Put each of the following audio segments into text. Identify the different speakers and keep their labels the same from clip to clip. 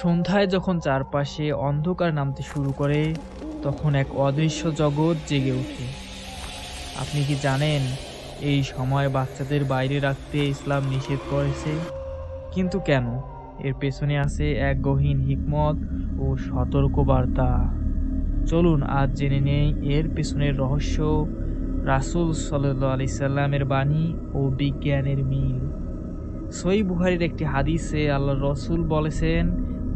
Speaker 1: সন্ধ্যায় যখন চারপাশে অন্ধকার নামতে শুরু করে, তখন এক অদৃশ্য জগৎ জেগে ওঠে। আপনি কি জানেন, এই সময় বাচ্চাদের বাইরে রাখতে ইসলাম নিষেধ করেছে? কিন্তু কেন? এর পেছনে আছে এক গহীন হিকমত ও সতর্ক বার্তা চলুন আজ জেনে নেই এর পেছনের রহস্য, রাসূল সাল্লাহ আলি সাল্লামের বাণী ও বিজ্ঞানের মিল। সই বুহারির একটি হাদিসে আল্লাহ রসুল বলেছেন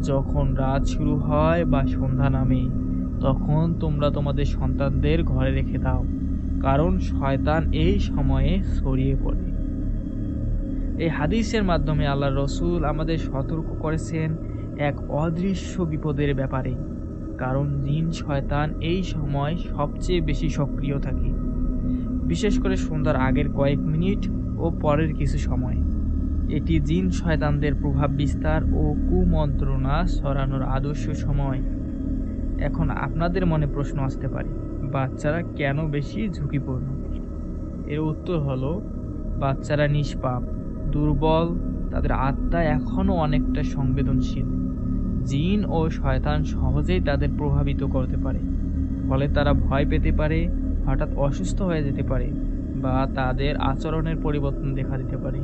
Speaker 1: যখন রাত শুরু হয় বা সন্ধ্যা নামে, তখন তোমরা তোমাদের সন্তানদের ঘরে রেখে দাও, কারণ শয়তান এই সময়ে ছড়িয়ে পড়ে। এই হাদিসের মাধ্যমে আল্লাহ রসুল আমাদের সতর্ক করেছেন এক অদৃশ্য বিপদের ব্যাপারে, কারণ জিন শয়তান এই সময় সবচেয়ে বেশি সক্রিয় থাকে, বিশেষ করে সন্ধ্যার আগের কয়েক মিনিট ও পরের কিছু সময়। এটি জিন শয়তানদের প্রভাব বিস্তার ও কুমন্ত্রণা ছড়ানোর আদর্শ সময়। এখন আপনাদের মনে প্রশ্ন আসতে পারে, বাচ্চারা কেন বেশি ঝুঁকিপূর্ণ? এর উত্তর হলো, বাচ্চারা নিষ্পাপ, দুর্বল, তাদের আত্মা এখনও অনেকটা সংবেদনশীল। জিন ও শয়তান সহজেই তাদের প্রভাবিত করতে পারে, ফলে তারা ভয় পেতে পারে, হঠাৎ অসুস্থ হয়ে যেতে পারে বা তাদের আচরণের পরিবর্তন দেখা দিতে পারে।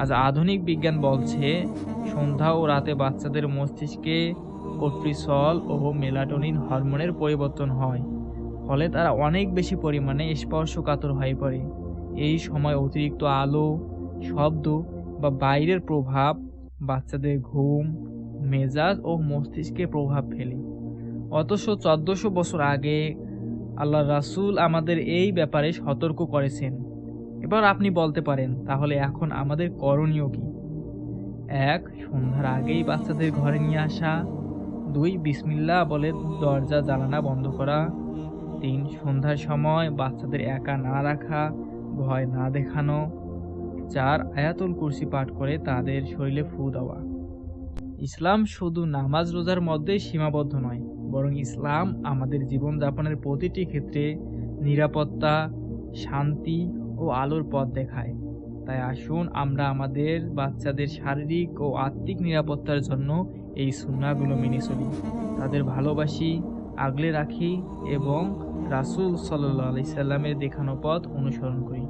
Speaker 1: আজ আধুনিক বিজ্ঞান বলছে, সন্ধ্যা ও রাতে বাচ্চাদের মস্তিষ্কে কর্টিসল ও মেলাটোনিন হরমোনের পরিবর্তন হয়, ফলে তারা অনেক বেশি পরিমাণে স্পর্শকাতর হয়ে পড়ে। এই সময় অতিরিক্ত আলো, শব্দ বা বাইরের প্রভাব বাচ্চাদের ঘুম, মেজাজ ও মস্তিষ্কে প্রভাব ফেলে। অথচ চোদ্দশো বছর আগে আল্লাহ রাসূল আমাদের এই ব্যাপারে সতর্ক করেছেন। এবার আপনি বলতে পারেন, তাহলে এখন আমাদের করণীয় কি? এক, সন্ধ্যার আগেই বাচ্চাদের ঘরে নিয়ে আসা। দুই বিসমিল্লা বলে দরজা জ্বালানা বন্ধ করা। তিন, সন্ধ্যার সময় বাচ্চাদের একা না রাখা, ভয় না দেখানো। চার, আয়াতুল কুরসি পাঠ করে তাদের শরীরে ফু দেওয়া। ইসলাম শুধু নামাজ রোজার মধ্যেই সীমাবদ্ধ নয়, বরং ইসলাম আমাদের জীবনযাপনের প্রতিটি ক্ষেত্রে নিরাপত্তা, শান্তি ও আলোর পথ দেখায়। তাই আসুন আমরা আমাদের বাচ্চাদের শারীরিক ও আত্মিক নিরাপত্তার জন্য এই সুন্নাগুলো মেনে চলি। তাদের ভালোবাসি, আগলে রাখি এবং রাসুল সাল্লাহ সাল্লামের দেখানো পথ অনুসরণ করি।